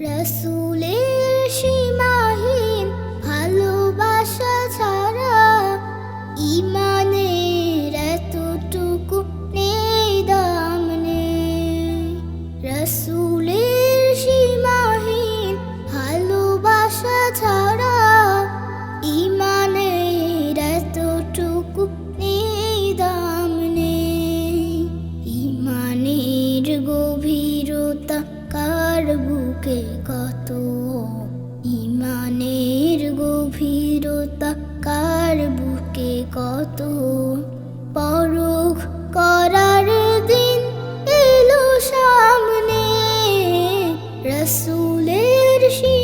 রসুলের সীমাহীন কত ইমানের গভীরতা কার বুকে কত পরখ করার দিন এলো সামনে। রসুলের সীমাহীন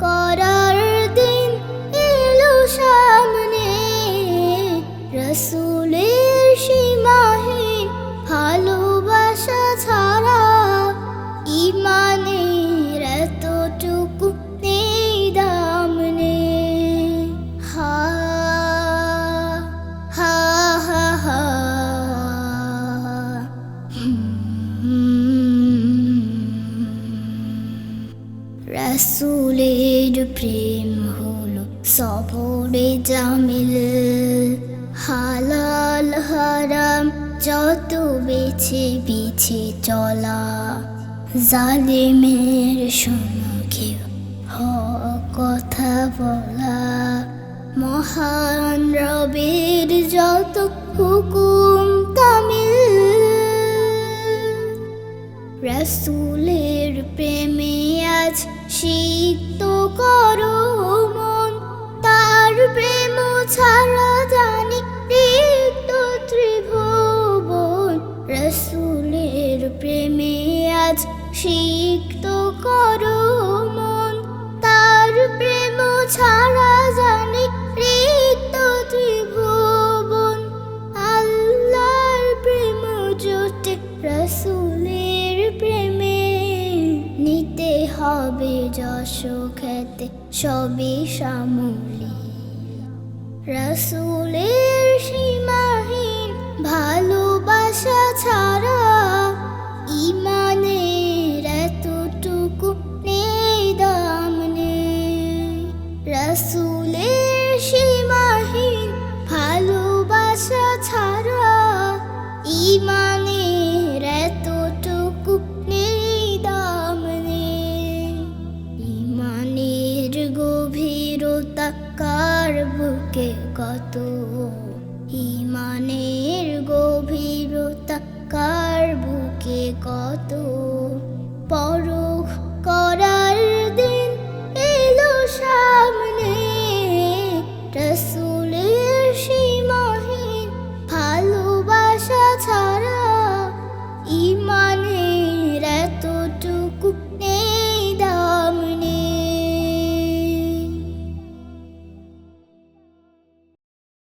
পরখ রসুলের প্রেম হলো সবরে জামিল। হালাল, হারাম, যত বেছে বেছে চলা। জালিমের শোনো হক কথা বলা। মহান রবের যত হুকুম রসুলের প্রেমে আজ শীত করো মন, তার প্রেম ছাড়া জানি রিক্ত ত্রিভুবন। রসুলের প্রেমে আজ সিক্ত সবই সামলি। রসুলের সীমাহীন ভালোবাসা ছাড়া বুকে কত